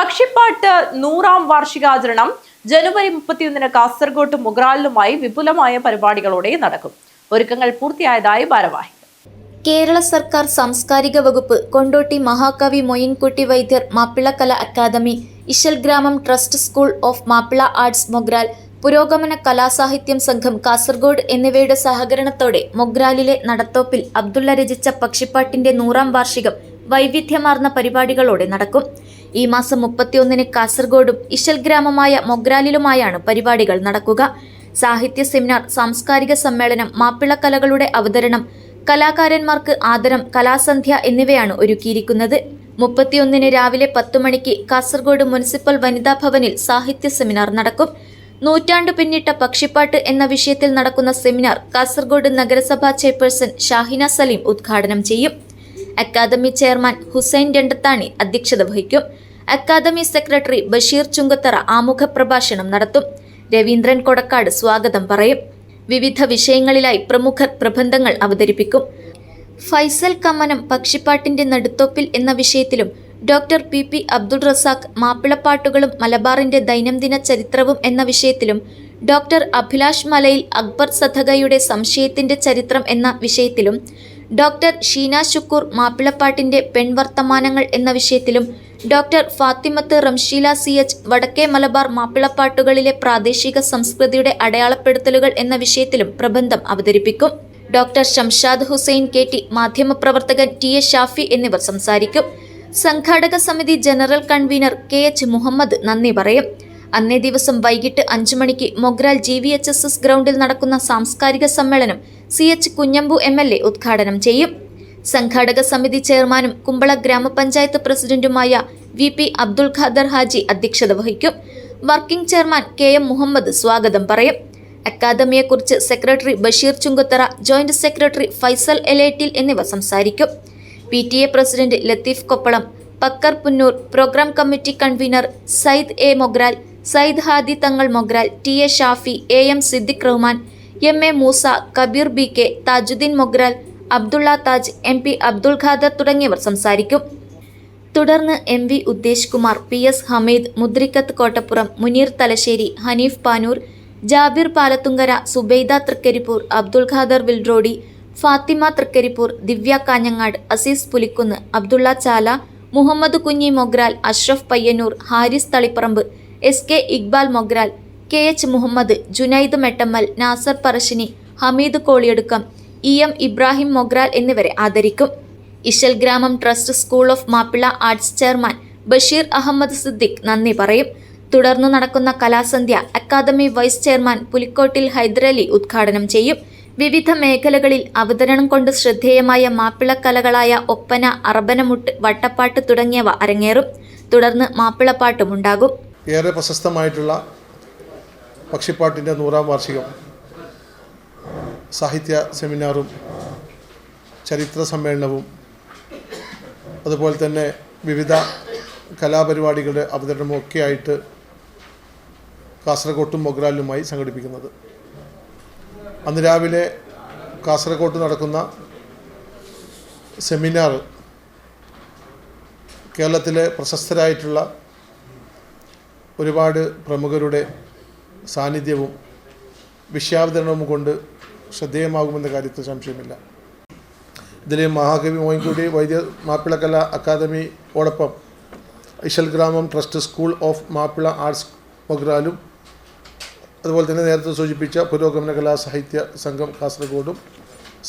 പക്ഷിപ്പാട്ട് നൂറാം വാർഷികാചരണം ജനുവരി മുപ്പത്തിയൊന്നിന് കാസർഗോഡ് മുഗ്രാലിലുമായി വിപുലമായ പരിപാടികളോടെ നടക്കും. ഒരുക്കങ്ങൾ പൂർത്തിയായതായി ഭാരവാഹി കേരള സർക്കാർ സാംസ്കാരിക വകുപ്പ് കൊണ്ടോട്ടി മഹാകവി മൊയിൻകുട്ടി വൈദ്യർ Mappilakala academy Ishal Gramam trust school of Mappila arts Mogral പുരോഗമന കലാസാഹിത്യം സംഘം കാസർഗോഡ് എന്നിവയുടെ സഹകരണത്തോടെ മൊഗ്രാലിലെ നടത്തോപ്പിൽ അബ്ദുള്ള രചിച്ച പക്ഷിപ്പാട്ടിന്റെ നൂറാം വാർഷികം വൈവിധ്യമാർന്ന പരിപാടികളോടെ നടക്കും. ഈ മാസം മുപ്പത്തിയൊന്നിന് കാസർഗോഡും ഇശൽ ഗ്രാമമായ മൊഗ്രാലിലുമായാണ് പരിപാടികൾ നടക്കുക. സാഹിത്യ സെമിനാർ സാംസ്കാരിക സമ്മേളനം മാപ്പിളക്കലകളുടെ അവതരണം കലാകാരന്മാർക്ക് ആദരം കലാസന്ധ്യ എന്നിവയാണ് ഒരുക്കിയിരിക്കുന്നത്. മുപ്പത്തിയൊന്നിന് രാവിലെ പത്തു മണിക്ക് കാസർഗോഡ് മുനിസിപ്പൽ വനിതാ ഭവനിൽ സാഹിത്യ സെമിനാർ നടക്കും. നൂറ്റാണ്ട് പിന്നിട്ട പക്ഷിപ്പാട്ട് എന്ന വിഷയത്തിൽ നടക്കുന്ന സെമിനാർ കാസർഗോഡ് നഗരസഭാ ചെയർപേഴ്സൺ ഷാഹിന സലീം ഉദ്ഘാടനം ചെയ്യും. അക്കാദമി ചെയർമാൻ ഹുസൈൻ രണ്ടത്താണി അധ്യക്ഷത വഹിക്കും. അക്കാദമി സെക്രട്ടറി ബഷീർ ചുങ്കത്തറ ആമുഖ പ്രഭാഷണം നടത്തും. രവീന്ദ്രൻ കൊടക്കാട് സ്വാഗതം പറയും. വിവിധ വിഷയങ്ങളിലായി പ്രമുഖർ പ്രബന്ധങ്ങൾ അവതരിപ്പിക്കും. ഫൈസൽ കമ്മനം പക്ഷിപ്പാട്ടിന്റെ നടുത്തൊപ്പിൽ എന്ന വിഷയത്തിലും doctor P. P. Abdul Razak മാപ്പിളപ്പാട്ടുകളും മലബാറിന്റെ ദൈനംദിന ചരിത്രവും എന്ന വിഷയത്തിലും ഡോക്ടർ അഭിലാഷ് മലയിൽ അക്ബർ സഥകയുടെ സംശയത്തിന്റെ ചരിത്രം എന്ന വിഷയത്തിലും ഡോക്ടർ ഷീന ശുക്കൂർ മാപ്പിളപ്പാട്ടിന്റെ പെൺവർത്തമാനങ്ങൾ എന്ന വിഷയത്തിലും doctor Fathimath Ramsheela C H വടക്കേ മലബാർ മാപ്പിളപ്പാട്ടുകളിലെ പ്രാദേശിക സംസ്കൃതിയുടെ അടയാളപ്പെടുത്തലുകൾ എന്ന വിഷയത്തിലും പ്രബന്ധം അവതരിപ്പിക്കും. Doctor Shamshad Hussain K T മാധ്യമപ്രവർത്തകൻ ടി എ ഷാഫി എന്നിവർ സംസാരിക്കും. സംഘാടക സമിതി general convener K H Muhammad നന്ദി പറയും. അന്നേ ദിവസം വൈകിട്ട് അഞ്ചു മണിക്ക് Mogral G V H S S ഗ്രൗണ്ടിൽ നടക്കുന്ന സാംസ്കാരിക സമ്മേളനം C H Kunhambu M L A ഉദ്ഘാടനം ചെയ്യും. സംഘാടക സമിതി ചെയർമാനും കുമ്പള ഗ്രാമപഞ്ചായത്ത് പ്രസിഡന്റുമായ വി പി അബ്ദുൽ ഖാദർ ഹാജി അധ്യക്ഷത വഹിക്കും. Working chairman K M Muhammad സ്വാഗതം പറയും. അക്കാദമിയെക്കുറിച്ച് secretary Basheer Chunkathara joint secretary Faisal Elettil എന്നിവ സംസാരിക്കും. P T A president Latheef Koppalam Pakkar Punnoor programme committee convener Sayyid A Mogral Sayyid Hadi Thangal Mogral T A Shafi A M Siddique Rahman M A Moosa Kabeer B K Thajuddeen Mogral Abdulla Thaj M P Abdul Khader തുടങ്ങിയവർ സംസാരിക്കും. തുടർന്ന് M V Uddesh Kumar P S Hameed Mudrikkath Kottappuram Muneer Thalassery Hanif Panoor Jabir Palathunkara Subaida Thrikaripur Abdul Khader വിൽറോഡി Fathima Thrikaripur Divya Kanhangad Azeez Pulikkunnu Abdulla Chala Muhammad Kunhi Mogral Ashraf Payyannur Haris Thaliparamba S K Iqbal Mogral K H Muhammad Junaid Mettammal Nasar Parassini Hameed Koliyadukkam E M Ibrahim Mogral എന്നിവരെ ആദരിക്കും. Ishal Gramam trust school of Mappila arts chairman Basheer Ahmed Siddique നന്ദി പറയും. തുടർന്ന് നടക്കുന്ന കലാസന്ധ്യ academy vice chairman Pulikkottil Hyderali ഉദ്ഘാടനം ചെയ്യും. വിവിധ മേഖലകളിൽ അവതരണം കൊണ്ട് ശ്രദ്ധേയമായ മാപ്പിള കലകളായ ഒപ്പന അറബനമുട്ട് വട്ടപ്പാട്ട് തുടങ്ങിയവ അരങ്ങേറും. തുടർന്ന് മാപ്പിളപ്പാട്ടുമുണ്ടാകും ഏറെ പ്രശസ്തമായിട്ടുള്ള പക്ഷിപ്പാട്ടിന്റെ നൂറാം വാർഷികം സാഹിത്യ സെമിനാറും ചരിത്ര സമ്മേളനവും അതുപോലെ തന്നെ വിവിധ കലാപരിപാടികളുടെ അവതരണവും ഒക്കെയായിട്ട് കാസർഗോട്ടും മൊഗ്രാലിലുമായി സംഘടിപ്പിക്കുന്നത്. അന്ന് രാവിലെ കാസർഗോട്ട് നടക്കുന്ന സെമിനാർ കേരളത്തിലെ പ്രശസ്തരായിട്ടുള്ള ഒരുപാട് പ്രമുഖരുടെ സാന്നിധ്യവും വിഷയാവതരണവും കൊണ്ട് ശ്രദ്ധേയമാകുമെന്ന കാര്യത്തിൽ സംശയമില്ല. ഇതിൽ മഹാകവി മോയിൻകുട്ടി വൈദ്യ മാപ്പിളക്കല അക്കാദമിയോടൊപ്പം Ishal Gramam trust school of Mappila arts മൊഗ്രാലും അതുപോലെ തന്നെ നേരത്തെ സൂചിപ്പിച്ച പുരോഗമന കലാ സാഹിത്യ സംഘം കാസർഗോഡും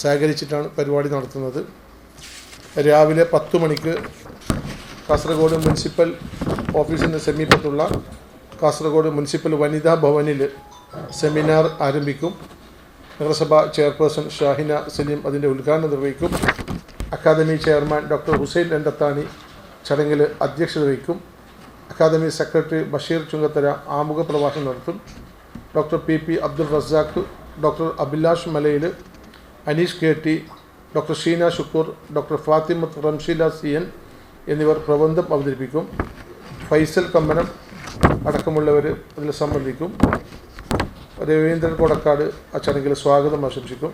സഹകരിച്ചിട്ടാണ് പരിപാടി നടത്തുന്നത്. രാവിലെ പത്ത് മണിക്ക് കാസർഗോഡ് മുനിസിപ്പൽ ഓഫീസിന് സമീപത്തുള്ള കാസർഗോഡ് മുനിസിപ്പൽ വനിതാ ഭവനിൽ സെമിനാർ ആരംഭിക്കും. നഗരസഭ ചെയർപേഴ്സൺ ഷാഹിന സലീം അതിന്റെ ഉദ്ഘാടനം നിർവഹിക്കും. Academy chairman doctor Hussain Randathani ചടങ്ങിൽ അധ്യക്ഷത വഹിക്കും. അക്കാദമി സെക്രട്ടറി ബഷീർ ചുങ്കത്തര ആമുഖ പ്രഭാഷണം നടത്തും. Doctor P P Abdul Razak doctor Abhilash Malayil Aneesh K T doctor Sheena Shukkur doctor Fathimath Ramsheela C N എന്നിവർ പ്രബന്ധം അവതരിപ്പിക്കും. ഫൈസൽ കമ്മനം അടക്കമുള്ളവർ അതിൽ സംബന്ധിക്കും. രവീന്ദ്രൻ കൊടക്കാട് ആ ചടങ്ങിൽ സ്വാഗതം ആശംസിക്കും.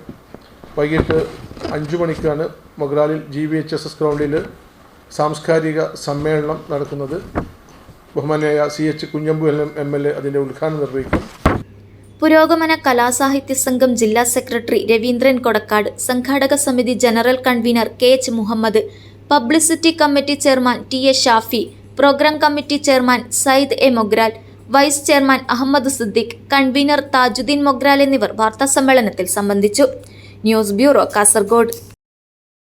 വൈകിട്ട് അഞ്ചു മണിക്കാണ് മൊഗ്രാലിൽ G V H S S ഗ്രൗണ്ടിൽ സാംസ്കാരിക സമ്മേളനം നടക്കുന്നത്. ബഹുമാനായ C H Kunhambu M L A അതിന്റെ ഉദ്ഘാടനം നിർവഹിക്കും. പുരോഗമന കലാസാഹിത്യ സംഘം ജില്ലാ സെക്രട്ടറി രവീന്ദ്രൻ കൊടക്കാട് സംഘാടക സമിതി general convener K H Muhammad publicity committee chairman T A Shafi programme committee chairman Sayyid A Mogral vice chairman Ahmed Siddique convener Thajuddeen Mogral എന്നിവർ വാർത്താസമ്മേളനത്തിൽ സംബന്ധിച്ചു. News bureau Kasaragod.